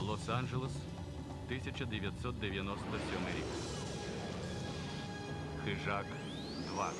Лос-Анджелес, 1997 рік. Хижак 2.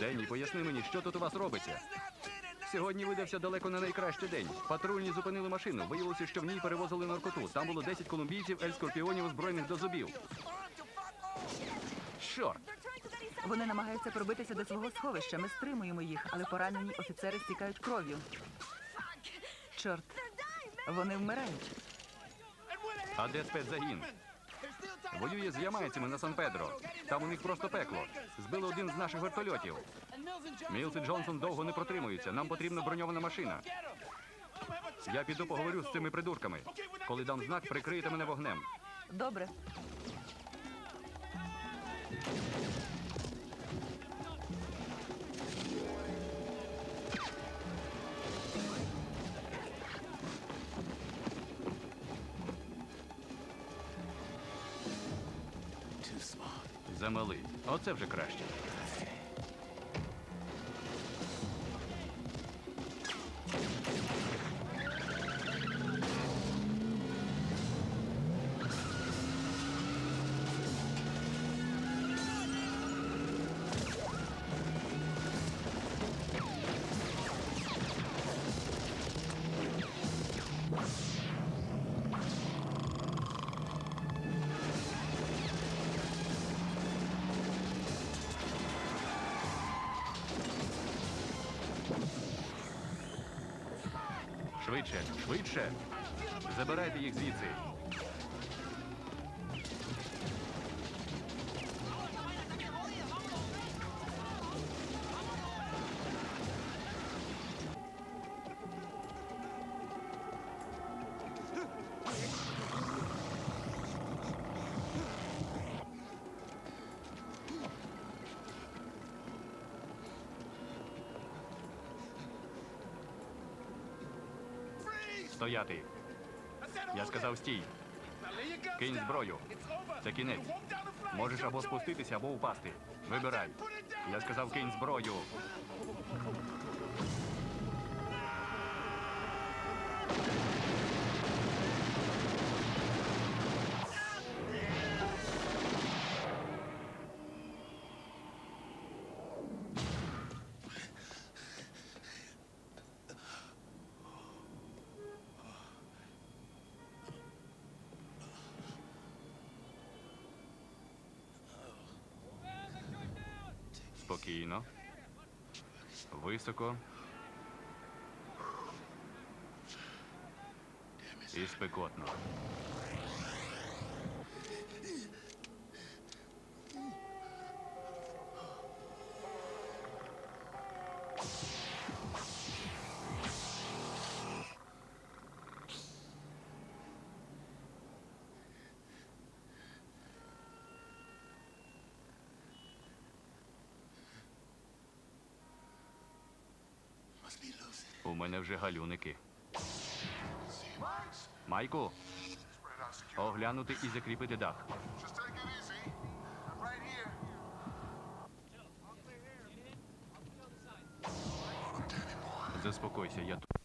Денні, поясни мені, що тут у вас робиться? Сьогодні видався далеко не найкращий день. Патрульні зупинили машину. Виявилося, що в ній перевозили наркоту. Там було 10 колумбійців, ель-скорпіонів, озброєних до зубів. Чорт! Вони намагаються пробитися до свого сховища. Ми стримуємо їх, але поранені офіцери стікають кров'ю. Чорт, вони вмирають. А де спецзагін? Воює з ямайцями на Сан-Педро. Там у них просто пекло. Збили один з наших вертольотів. Мілс і Джонсон довго не протримуються. Нам потрібна броньована машина. Я піду поговорю з цими придурками. Коли дам знак, прикрийте мене вогнем. Добре. Замали. Оце вже краще. Швидше, швидше. Забирайте їх звідси. Стояти. Я сказав стій. Кинь зброю. Це кінець. Можеш або спуститися, або упасти. Вибирай. Я сказав, кинь зброю. Спокійно. Високо. І спекотно. У мене вже галюники. Майку, оглянути і закріпити дах. Заспокойся, я тут.